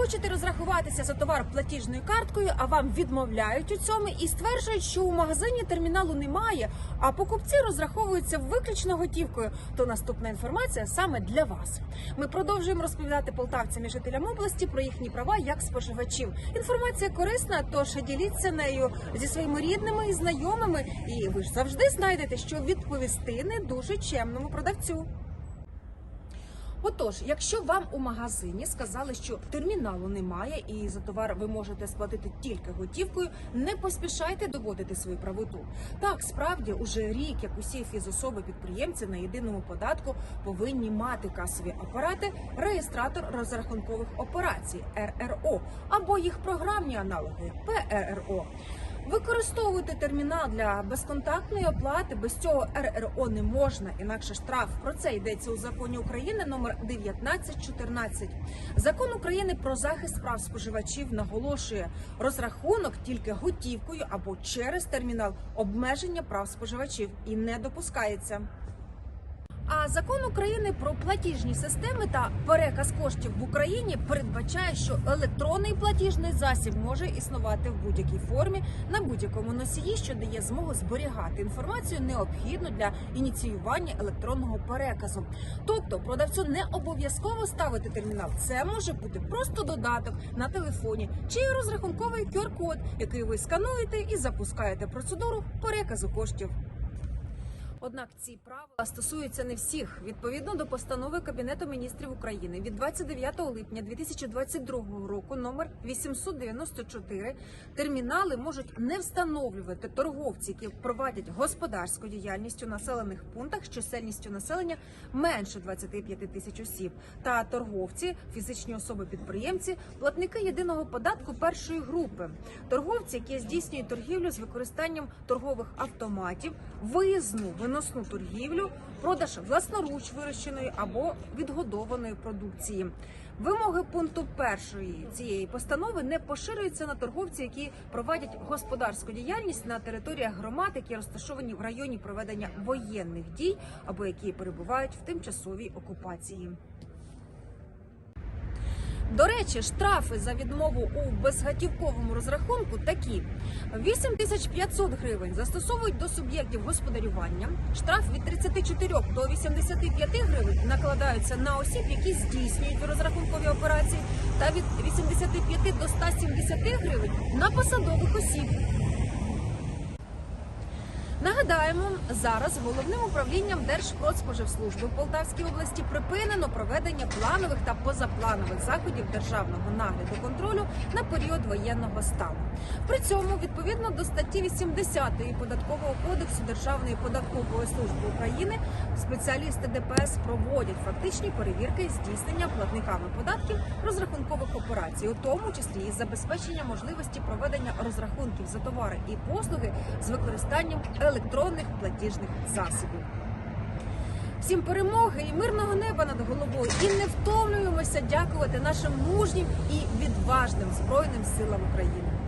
Хочете розрахуватися за товар платіжною карткою, а вам відмовляють у цьому і стверджують, що у магазині терміналу немає, а покупці розраховуються виключно готівкою. То наступна інформація саме для вас. Ми продовжуємо розповідати полтавцям і жителям області про їхні права як споживачів. Інформація корисна, тож діліться нею зі своїми рідними і знайомими. І ви ж завжди знайдете, що відповісти не дуже чемному продавцю. Отож, якщо вам у магазині сказали, що терміналу немає і за товар ви можете сплатити тільки готівкою, не поспішайте доводити свою правоту. Так, справді, уже рік, як усі фізособи підприємці на єдиному податку повинні мати касові апарати, реєстратор розрахункових операцій РРО або їх програмні аналоги ПРРО. Використовуйте термінал для безконтактної оплати. Без цього РРО не можна, інакше штраф. Про це йдеться у законі України номер 1914. Закон України про захист прав споживачів наголошує розрахунок тільки готівкою або через термінал обмеження прав споживачів і не допускається. А закон України про платіжні системи та переказ коштів в Україні передбачає, що електронний платіжний засіб може існувати в будь-якій формі на будь-якому носії, що дає змогу зберігати інформацію необхідну для ініціювання електронного переказу. Тобто продавцю не обов'язково ставити термінал. Це може бути просто додаток на телефоні чи розрахунковий QR-код, який ви скануєте і запускаєте процедуру переказу коштів. Однак ці правила стосуються не всіх. Відповідно до постанови Кабінету міністрів України від 29 липня 2022 року, номер 894, термінали можуть не встановлювати торговці, які провадять господарську діяльність у населених пунктах з чисельністю населення менше 25 тисяч осіб, та торговці, фізичні особи-підприємці, платники єдиного податку першої групи, торговці, які здійснюють торгівлю з використанням торгових автоматів, виїзну виносну торгівлю, продаж власноруч вирощеної або відгодованої продукції. Вимоги пункту першої цієї постанови не поширюються на торговців, які проводять господарську діяльність на територіях громад, які розташовані в районі проведення воєнних дій або які перебувають в тимчасовій окупації. До речі, штрафи за відмову у безготівковому розрахунку такі: 8500 гривень застосовують до суб'єктів господарювання. Штраф від 34 до 85 гривень накладаються на осіб, які здійснюють розрахункові операції, та від 85 до 170 гривень на посадових осіб. Нагадаємо, зараз головним управлінням Держпродспоживслужби в Полтавській області припинено проведення планових та позапланових заходів державного нагляду контролю на період воєнного стану. При цьому, відповідно до статті 80 податкового кодексу Державної податкової служби України, спеціалісти ДПС проводять фактичні перевірки здійснення платниками податків розрахункових операцій, у тому числі із забезпечення можливості проведення розрахунків за товари і послуги з використанням електронних платіжних засобів. Всім перемоги і мирного неба над головою. І не втомлюємося дякувати нашим мужнім і відважним збройним силам України.